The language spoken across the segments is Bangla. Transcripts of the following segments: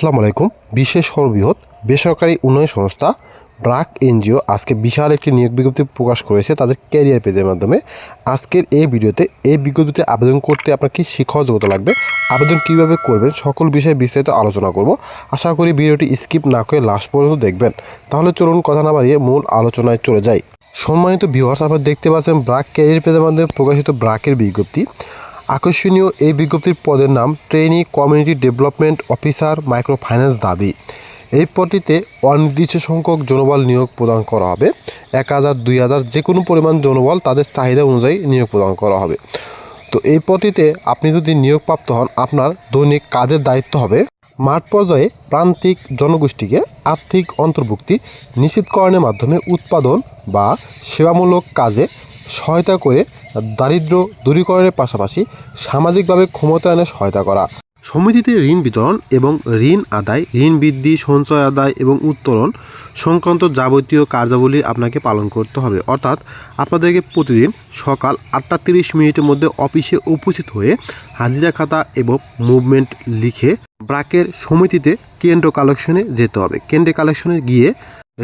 আসসালামু আলাইকুম। বিশেষ সর্ববৃহৎ বেসরকারি উন্নয়ন সংস্থা ব্রাক এনজিও আজকে বিশাল একটি নিয়োগ বিজ্ঞপ্তি প্রকাশ করেছে তাদের ক্যারিয়ার পেজের মাধ্যমে। আজকের এই ভিডিওতে এই বিজ্ঞপ্তিতে আবেদন করতে আপনার কি শিক্ষা যোগ্যতা লাগবে, আবেদন কীভাবে করবেন, সকল বিষয়ে বিস্তারিত আলোচনা করব। আশা করি ভিডিওটি স্কিপ না করে লাস্ট পর্যন্ত দেখবেন। তাহলে চলুন কথা না বাড়িয়ে মূল আলোচনায় চলে যাই। সম্মানিত ভিউয়ার্স আপনারা দেখতে পাচ্ছেন ব্রাক ক্যারিয়ার পেজের মাধ্যমে প্রকাশিত ব্রাকের বিজ্ঞপ্তি। আকর্ষণীয় এই বিজ্ঞপ্তির পদের নাম trainee community development officer micro finance দাবি। এই পদটিতে অনির্দিষ্ট সংখ্যক জনবল নিয়োগ প্রদান করা হবে। এক হাজার, দুই হাজার যে কোনো পরিমাণ জনবল তাদের চাহিদা অনুযায়ী নিয়োগ প্রদান করা হবে। তো এই পদটিতে আপনি যদি নিয়োগপ্রাপ্ত হন, আপনার দৈনিক কাজের দায়িত্ব হবে মাঠ পর্যায়ে প্রান্তিক জনগোষ্ঠীকে আর্থিক অন্তর্ভুক্তি নিশ্চিতকরণের মাধ্যমে উৎপাদন বা সেবামূলক কাজে সহায়তা করে দারিদ্র দূরীকরণের পাশাপাশি সামাজিকভাবে ক্ষমতায়নে সহায়তা করা। সমিতিতে ঋণ বিতরণ এবং ঋণ আদায়, ঋণ বৃদ্ধি, সঞ্চয় আদায় এবং উত্তোলন সংক্রান্ত যাবতীয় কার্যাবলী আপনাকে পালন করতে হবে। অর্থাৎ আপনাদেরকে প্রতিদিন সকাল আটটা তিরিশ মিনিটের মধ্যে অফিসে উপস্থিত হয়ে হাজিরা খাতা এবং মুভমেন্ট লিখে ব্রাকের সমিতিতে কেন্দ্র কালেকশনে যেতে হবে। কেন্দ্রে কালেকশনে গিয়ে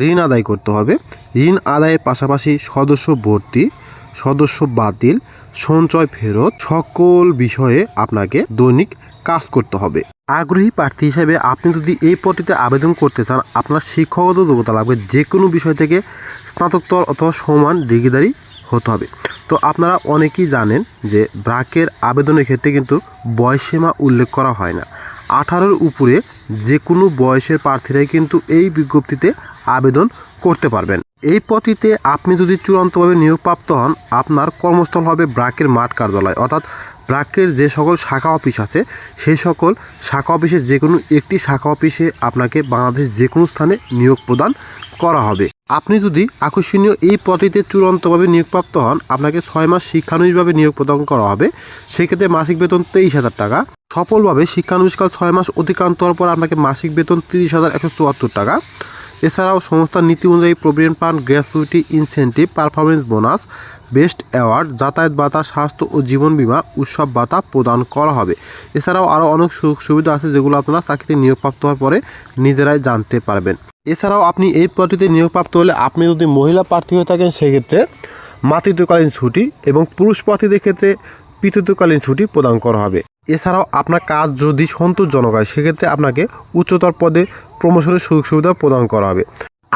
ঋণ আদায় করতে হবে। ঋণ আদায়ের পাশাপাশি সদস্য ভর্তি সদস্য বাতিল, সঞ্চয় ফেরত, সকল বিষয়ে আপনাকে দৈনিক কাজ করতে হবে। আগ্রহী প্রার্থী হিসেবে আপনি যদি এই পদটিতে আবেদন করতে চান, আপনার শিক্ষাগত যোগ্যতা লাগবে যে কোনো বিষয় থেকে স্নাতকোত্তর অথবা সমান ডিগ্রিধারী হতে হবে। তো আপনারা অনেকেই জানেন যে ব্রাকের আবেদনের ক্ষেত্রে কিন্তু বয়সীমা উল্লেখ করা হয় না। আঠারোর উপরে যে কোনো বয়সের প্রার্থীরাই কিন্তু এই বিজ্ঞপ্তিতে আবেদন করতে পারবেন। এই পদটিতে আপনি যদি চূড়ান্তভাবে নিয়োগপ্রাপ্ত হন, আপনার কর্মস্থল হবে ব্রাকের মাঠ কার্যালয়। অর্থাৎ ব্রাকের যে সকল শাখা অফিস আছে সেই সকল শাখা অফিসের যে কোনো একটি শাখা অফিসে আপনাকে বাংলাদেশ যে কোনো স্থানে নিয়োগ প্রদান করা হবে। আপনি যদি আকর্ষণীয় এই পদটিতে চূড়ান্তভাবে নিয়োগপ্রাপ্ত হন, আপনাকে ছয় মাস শিক্ষানুষ্ঠানভাবে নিয়োগ প্রদান করা হবে। সেক্ষেত্রে মাসিক বেতন তেইশ হাজার টাকা। সফলভাবে শিক্ষানুষ্ঠান ছয় মাস অতিক্রান্ত হওয়ার পর আপনাকে মাসিক বেতন তিরিশ হাজার একশো চুয়াত্তর টাকা। এছাড়াও সংস্থার নীতি অনুযায়ী provident fund gratuity incentive performance bonus, best award, যাতায়াত ভাতা, স্বাস্থ্য ও জীবন বিমা, উৎসব ভাতা প্রদান করা হবে। এছাড়াও আরও অনেক সুযোগ সুবিধা আছে যেগুলো আপনারা চাকরিতে নিয়োগপ্রাপ্ত হওয়ার পরে নিজেরাই জানতে পারবেন। এছাড়াও আপনি এই পদটিতে নিয়োগপ্রাপ্ত হলে আপনি যদি মহিলা প্রার্থী হয়ে থাকেন, সেক্ষেত্রে মাতৃত্বকালীন ছুটি এবং পুরুষ প্রার্থীদের ক্ষেত্রে পিতৃত্বকালীন ছুটি প্রদান করা হবে। এছাড়াও আপনার কাজ যদি সন্তোষজনক হয়, সেক্ষেত্রে আপনাকে উচ্চতর পদে প্রমোশনের সুযোগ সুবিধা প্রদান করা হবে।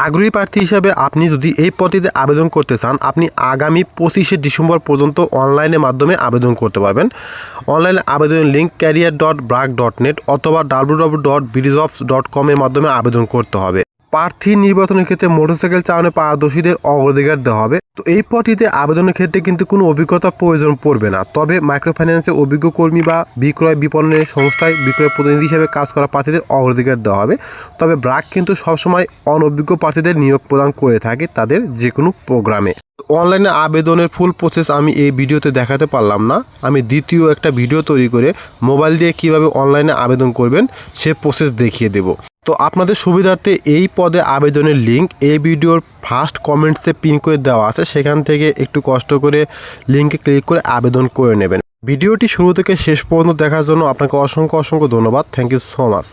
আগ্রহী প্রার্থী হিসাবে আপনি যদি এই পদটিতে আবেদন করতে চান, আপনি আগামী পঁচিশে ডিসেম্বর পর্যন্ত অনলাইনের মাধ্যমে আবেদন করতে পারবেন। অনলাইনে আবেদনের link career dot BRAC dot net অথবা W W dot Bdjobs dot কমের মাধ্যমে আবেদন করতে হবে। প্রার্থী নির্বাচনের ক্ষেত্রে মোটরসাইকেল চালানো পারদর্শীদের অগ্রাধিকার দেওয়া হবে। তো এই পদটিতে আবেদনের ক্ষেত্রে কিন্তু কোনো অভিজ্ঞতা প্রয়োজন পড়বে না। তবে মাইক্রো ফাইন্যান্সে অভিজ্ঞ কর্মী বা বিক্রয় বিপণনের সংস্থায় বিক্রয় প্রতিনিধি হিসেবে কাজ করা প্রার্থীদের অগ্রাধিকার দেওয়া হবে। তবে ব্রাক কিন্তু সবসময় অনভিজ্ঞ প্রার্থীদের নিয়োগ প্রদান করে থাকে তাদের যে কোনো প্রোগ্রামে। অনলাইনে আবেদনের ফুল প্রসেস আমি এই ভিডিওতে দেখাতে পারলাম না। আমি দ্বিতীয় একটা ভিডিও তৈরি করে মোবাইল দিয়ে কীভাবে অনলাইনে আবেদন করবেন সে প্রসেস দেখিয়ে দেব। তো আপনাদের সুবিধার্থে এই পদে আবেদনের লিঙ্ক এই ভিডিওর ফার্স্ট কমেন্টসে পিন করে দেওয়া আছে, সেখান থেকে একটু কষ্ট করে লিঙ্কে ক্লিক করে আবেদন করে নেবেন। ভিডিওটি শুরু থেকে শেষ পর্যন্ত দেখার জন্য আপনাকে অসংখ্য অসংখ্য ধন্যবাদ। Thank you so much.